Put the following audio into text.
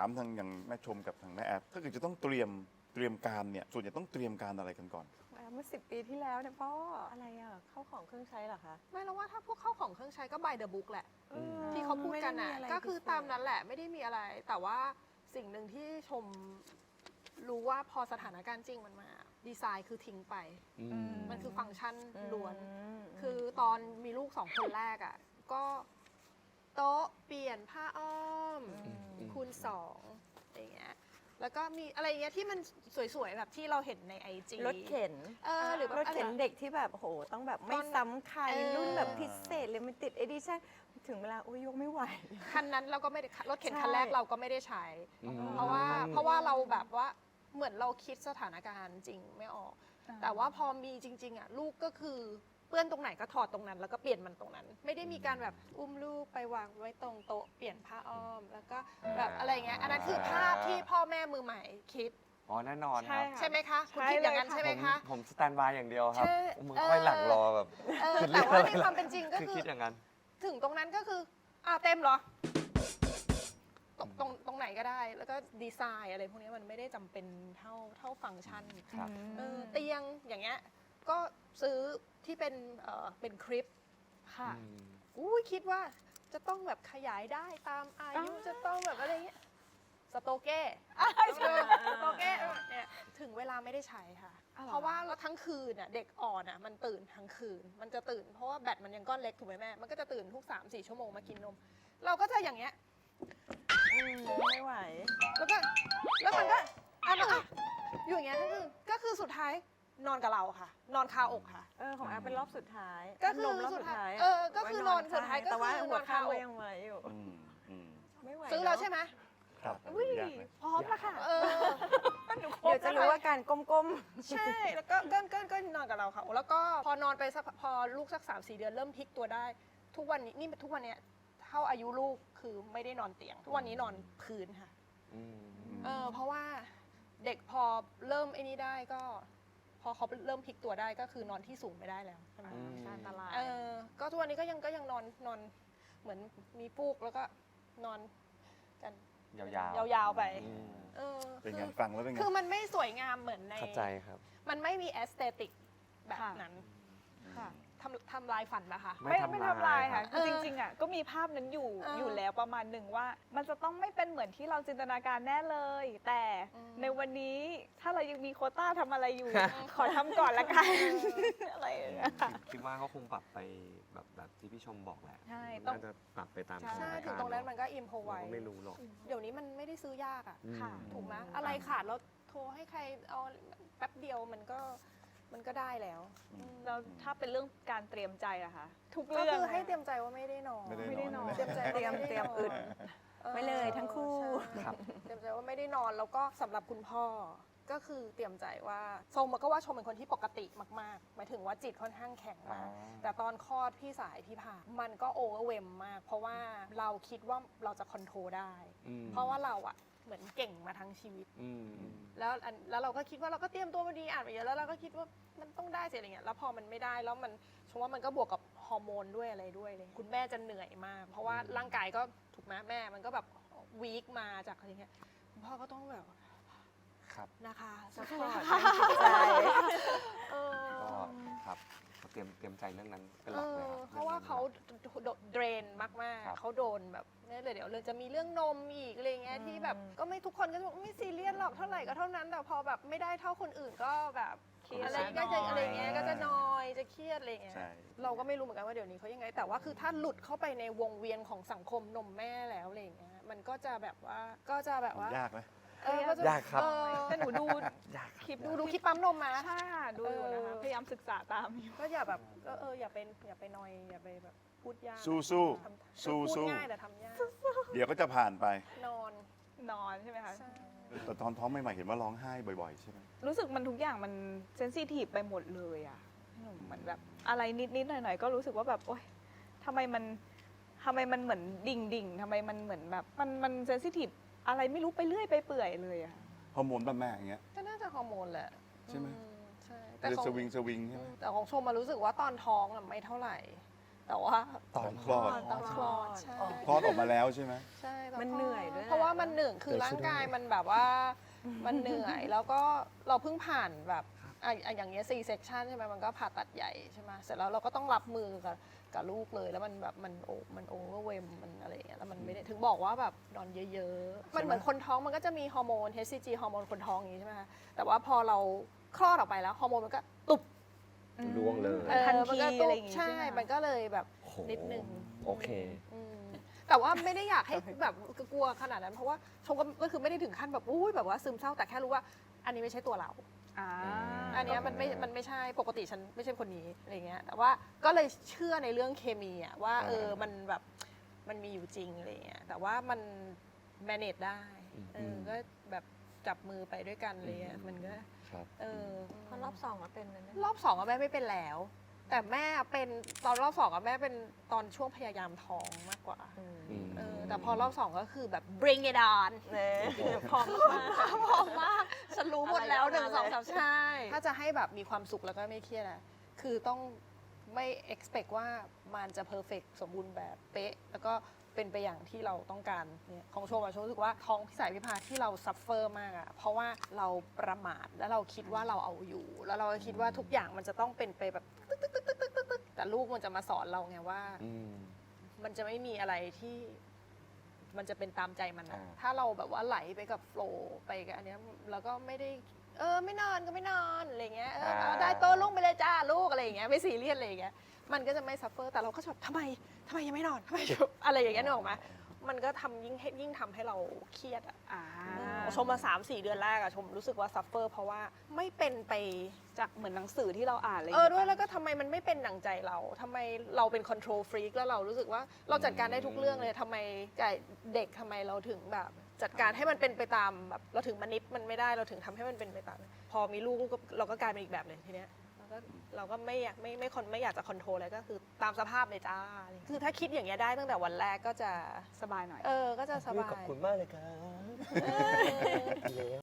ามทางอย่างแม่ชมกับทางแม่แอฟถ้าเกิดจะต้องเตรียมเตรียมการเนี่ยส่วนใหญ่ต้องเตรียมการอะไรกันก่อน เมื่อสิปีที่แล้วเนี่ยพ่ออะไรอะเข้าของเครื่องใช้เหรอคะ ไม่แล้วว่าถ้าพวกเข้าของเครื่องใช้ก็ by the book แหละเออที่เขาพูดกันไม่อะไมีไรก็คือพิเศษตามนั้นแหละไม่ได้มีอะไร แต่ว่าสิ่งหนึ่งที่ชมรู้ว่าพอสถานการณ์จริงมันมาดีไซน์คือทิ้งไปอืมมันคือฟังก์ชันล้วนอืมคือตอนมีลูกสองคนแรกอะก็ โต๊ะเปลี่ยนผ้าอ้อมอืมคูณสองอย่างเงี้ยแล้วก็มีอะไรอย่างเงี้ยที่มันสวยๆ แบบที่เราเห็นในไอจีรถเข็นเออหรือแบบรถเข็นอะไรเด็กที่แบบโหต้องแบบไม่ตอนซ้ำใครเออรุ่นแบบพิเศษเลยมันติดเอดิชั่นถึงเวลาโอ้ยยกไม่ไหว คันนั้นเราก็ไม่ได้รถเข็นใช่คันแรกเราก็ไม่ได้ใช้อืมเพราะว่าเพราะว่าเราแบบว่าเหมือนเราคิดสถานการณ์จริงไม่ออก แต่ว่าพอมีจริง ๆอะลูกก็คือเปื้อนตรงไหนก็ถอดตรงนั้น แล้วก็เปลี่ยนมันตรงนั้น ไม่ได้มีการแบบอุ้มลูกไปวางไว้ตรงโต๊ะเปลี่ยนผ้าอ้อม แล้วก็แบบอะไรเงี้ยอันนั้นคือภาพที่พ่อแม่มือใหม่คิดอ๋อแน่นอนครับใช่ไหมคะคุณใช่คิดอย่างนั้นเลยค่ะใช่ไหมผมคะผมสแตนบายอย่างเดียวครับใช่มือเออค่อยหลังรอแบบเออคือแต่ว่าในเรื่องอะไรความเป็นจริงก็คือคือ คิดอย่างนั้น ถึงตรงนั้นก็คืออ่าเต็มเหรอตรงตรงตรงไหนก็ได้ แล้วก็ดีไซน์อะไรพวกนี้มันไม่ได้จำเป็นเท่าเท่าฟังก์ชันครับ เออเตียงอย่างเงี้ย ก็ซื้อที่เป็นเออเป็นคลิปค่ะอืม อุ้ยคิดว่าจะต้องแบบขยายได้ตามอายุจะต้องแบบอะไรเงี้ยสโตเก้ใช่สโตเก้เนี่ยถึงเวลาไม่ได้ใช้ค่ะ อ้าวเหรอ เพราะว่าเราทั้งคืนน่ะเด็กอ่อนอะมันตื่นทั้งคืน มันจะตื่นเพราะว่าแบตมันยังก้อนเล็กถูกไหมแม่ มันก็จะตื่นทุก 3 4 ชั่วโมงมากินนม เราก็จะอย่างเงี้ย อืมไม่ไหว แล้วก็แล้วมันก็อะอะอยู่อย่างเงี้ยก็คือก็คือสุดท้าย นอนกับเราค่ะ นอนคาอกค่ะ เออของแอฟเป็นรอบสุดท้ายก็คือทำนมรอบสุดท้ายสุดท้ายเออก็คือนอนสุดท้ายก็แต่ว่าคือหัวนอนข้างคาอก ก็ยังไหวอยู่อืมอืมไม่ไหวซื้อแล้วเนะใช่ไหมครับอุ้ยยากไหมพร้อมแล้วค่ะ เออ เดี๋ยวจะรู้ว่าการก้มใช่ แล้วก็ก็ก็ก็นอนกับเราค่ะ แล้วก็พอนอนไปสักพอลูกสักสามสี่เดือนเริ่มพลิกตัวได้ ทุกวันนี้นี่ทุกวันเนี้ยเท่าอายุลูกคือไม่ได้นอนเตียง ทุกวันนี้นอนพื้นค่ะ อืม เออเพราะว่าเด็กพอเริ่มไอ้นี้ได้ก็ พอเขาเริ่มพลิกตัวได้ก็คือนอนที่สูงไม่ได้แล้วใช่ไหมอืมๆอันตรายเออก็ทุกวันนี้ก็ยังก็ยังนอนนอนเหมือนมีฟูกแล้วก็นอนกัน ยาวๆยาวๆไป อืมเออเป็นคืไงอฟังแล้วเป็นไง คือมันไม่สวยงามเหมือนใน เข้าใจครับ มันไม่มีแอสเตติกแบบค่ะนั้น ค่ะ ทำทำลายฝันปะคะ ไม่ไม่ทำไม่ลายทำลายค่ะครับคือจริงๆอะก็มีภาพนั้นอยู่เออออยู่แล้วประมาณหนึ่งว่า มันจะต้องไม่เป็นเหมือนที่เราจินตนาการแน่เลย แต่อืม ในวันนี้ถ้าเรายังมีโควต้าทำอะไรอยู่ ขอทำก่อนละกันอะไรอย่างเงี้ยค่ะ คิดว่าเขาคงปรับไปแบบแบบที่พี่ชมบอกแหละใช่ต้องน่าจะปรับไปตามใช่สถานถึกางรณ์ตรงนั้นมันก็อิมพอไว้เราก็ไม่รู้หรอกเดี๋ยวนี้มันไม่ได้ซื้อยากอะอืม ค่ะ ถูกไหมอะไรขาดแล้วโทรให้ใครเอาแป๊บเดียวมันก็ มันก็ได้แล้วแล้วถ้าเป็นเรื่องการเตรียมใจอะค่ะทุกก็เรื่องคือให้อะเตรียมใจว่าไม่ได้นอนไม่ได้ไม่ได้นนออนนใช่ไหเตรียมใจว่าเตรียมไม่ได้เตรียมนนอึดเออไว้เลยทั้งคู่ใช่ครับเตรียมใจว่าไม่ได้นอนแล้วก็สำหรับคุณพ่อก็คือเตรียมใจว่าชมก็ว่าชมเป็นคนที่ปกติมากๆหมายถึงว่าจิตค่อนข้างแข็งมากอ๋อแต่ตอนคลอดพี่สายที่ผ่านมันก็โอเวอร์เวมมาก เพราะว่าเราคิดว่าเราจะคอนโทรลได้อืมเพราะว่าเราอะ เหมือนเก่งมาทั้งชีวิตอืมอืมแล้วอันแล้วเราก็คิดว่าเราก็เตรียมตัวมาดีอ่านมาเยอะแล้วเราก็คิดว่ามันต้องได้สิอะไรเงี้ยแล้วพอมันไม่ได้แล้วมันชมว่ามันก็บวกกับฮอร์โมนด้วยอะไรด้วยเลยคุณแม่จะเหนื่อยมาก เพราะว่าร่างกายก็ถูกไหมแม่มันก็แบบวีคมาจากอะไรเงี้ยคุณพ่อก็ต้องแบบครับนะคะซัพใช่พอร์ตค่ะใจเออ ก็ครับ ก็เตรียมเตรียมใจเรื่องนั้นเป็นหเอลักเลยอครับเพราะว่าเขาเดรนมากครับ ๆ เขาโดนแบบเนี่ยเลยเดี๋ยวเลยจะมีเรื่องนมอีกอะไรเงี้ยที่แบบก็ไม่ทุกคนก็จะบอกไม่ซีเรียสหรอกเท่าไหร่ก็เท่านั้น แต่พอแบบไม่ได้เท่าคนอื่นก็แบบเครียดอะไรก็จะอะไรเงี้ยก็จะนอยจะเครียดอะไรเงี้ยใช่ เราก็ไม่รู้เหมือนกันว่าเดี๋ยวนี้เขายังไง แต่ว่าคือถ้าหลุดเข้าไปในวงเวียนของสังคมนมแม่แล้วอะไรเงี้ยมันก็จะแบบว่าก็จะแบบว่ายากไหม เออก็จะยากครับ เออแต่หนูดูยากคลิปดูดูคลิปปั๊มนมมา ใช่ค่ะดูอยู่นะคะ เออ พยายามศึกษาตามอยู่ ก็อย่าแบบก็เอออย่าเป็นอย่าไปนอยอย่าไปแบบพูดยากสู้สู้ทำสู้พูดสู้ง่ายแต่ทำยากเดี๋ยวก็จะผ่านไป นอนนอนใช่ไหมคะ ใช่แต่ตอนท้องใหม่ๆเห็นว่าร้องไห้บ่อยๆ ใช่ไหม รู้สึกมันทุกอย่างมันเซนซิทีฟไปหมดเลยอะหนูเหมือนแบบอะไรนิดๆหน่อยๆก็รู้สึกว่าแบบโอ๊ยทำไมมันทำไมมันเหมือนดิ่งดิ่งๆทำไมมันเหมือนแบบมันมันเซนซิทีฟ อะไรไม่รู้ไปเรื่อยไปเปื่อยเลยอะฮอร์โมนบ้าแม่อย่างเงี้ย ก็น่าจะฮอร์โมนแหละใช่ไหม อืใช่จะของสวิงสวิงใช่ไหมแต่ของชมมารู้สึกว่าตอนท้องอะไม่เท่าไหร่ แต่ว่าตอนคลอดตอนคลอดใช่คลอดออกมาแล้วใช่ไหม ใช่ตมันคลเหนื่อยด้วยแหละเพราะว่ามันหนึ่งคือร่างกายมันแบบว่ามันเหนื่อย แล้วก็เราเพิ่งผ่านแบบ อะอะอย่างเงี้ยสี่เซกชันใช่ไหมมันก็ผ่าตัดใหญ่ใช่ไหมเสร็จแล้วเราก็ต้องรับมือกับกับลูกเลย แล้วมันแบบมันโอมันโอเวอร์เวมมันอะไรอย่างเงี้ยแล้วมันไม่ได้ถึงบอกว่าแบบนอนเยอะๆ มันเหมือนคนท้องมันก็จะมีฮอร์โมน HCG ฮอร์โมนคนท้องอย่างงี้ใช่ไหมคะแต่ว่าพอเราคลอดออกไปแล้วฮอร์โมนมันก็ตุบล่วงเลยเออทันมันทีก็อะตุไรบอย่างงี้ใช่ใช่ไหมมันก็เลยแบบ โอ้โหนิดนึง โอเค อืมแต่ว่าไม่ได้อยากให้แบบกลัวขนาดนั้น เพราะว่าชมก็ก็คือไม่ได้ถึงขั้นแบบอุ้ยแบบว่าซึมเศร้าแต่แค่รู้ว่า อันนี้ไม่ใช่ตัวเรา อ่าอันเนี้ยมันไม่มันไม่ใช่ปกติฉันไม่ใช่คนนี้อะไรเงี้ยแต่ว่าก็เลยเชื่อในเรื่องเคมีอะว่าเออมันแบบมันมีอยู่จริงอะไรเงี้ยแต่ว่ามัน manage ได้เออก็แบบจับมือไปด้วยกันอะไรเลยมันก็ครับ เออ พอรอบสองมาเป็นเลยไหมรอบสองอะแม่ไม่เป็นแล้ว แต่แม่เป็นตอนรอบสองอะแม่เป็นตอนช่วงพยายามท้องมากกว่าอืมอืมเออแต่พอรอบสองก็คือแบบ bring it on เนี่ยพร้อมมากพร้อมมากฉันรู้หมดแล้วอะไรหนึ่งก็สมาองเลยสามใช่ ถ้าจะให้แบบมีความสุขแล้วก็ไม่เครียดอะคือต้องไม่ expect ว่ามันจะ perfect สมบูรณ์แบบเป๊ะ แล้วก็เป็นไปอย่างที่เราต้องการเนี่ยของโชมอะโชมรู้สึกว่าท้องพิสายพิพาที่เรา suffer มากอะเพราะว่าเราประมาทแล้วเราคิดว่าเราเอาอยู่ แล้วเราก็คิดว่าทุกอย่างมันจะต้องเป็นไปแบบึกตึกตึกตึกตึกตึกแต่ลูกมันจะมาสอนเราไงว่า อืม มันจะไม่มีอะไรที่มันจะเป็นตามใจมันนะอ่า ถ้าเราแบบว่าไหลไปกับโฟลว์ไปกับอันเนี้ยแล้วก็ไม่ได้ เออไม่นอนก็ไม่นอนอะไรเงี้ยเออเอาได้โตลงไปเลยจ้าลูกอะไรอย่างเงี้ยไม่ซีเรียสอะไรอย่างเงี้ยมันก็จะไม่ซัฟเฟอร์แต่เราก็จะแบบทำไมทำไมยังไม่นอนทำไมอะไรอย่างเงี้ยนึกออกไหมมันก็ทำยิ่งให้ยิ่งทำให้เราเครียดอะอ่า ชมมาสามสี่เดือนแรกอะชมรู้สึกว่าซัฟเฟอร์เพราะว่าไม่เป็นไปจากเหมือนหนังสือที่เราอ่านอะไรเออด้วยแล้วก็ทำไมมันไม่เป็นดังใจเราทำไมเราเป็นคอนโทรลฟรีกแล้วเรารู้สึกว่าเราจัดการได้ทุกเรื่องเลยทำไมกับเด็กทำไมเราถึงแบบ จัดการให้มันเป็นไปตามแบบเราถึงมานิดมันไม่ได้เราถึงทำให้มันเป็นไปตาม พอมีลูกก็เราก็กลายเป็นอีกแบบเลยทีเนี้ยเรา ก็เราก็ไม่อยากไม่ไม่คนไม่อยากจะคอนโทรลอะไรก็คือตามสภาพเลยจ้าอะไรอย่างเงี้ยคือถ้าคิดอย่างเงี้ยได้ตั้งแต่วันแรกก็จะ สบายหน่อย เออ ก็จะสบาย ขอบคุณมากเลยครับเออแล้ว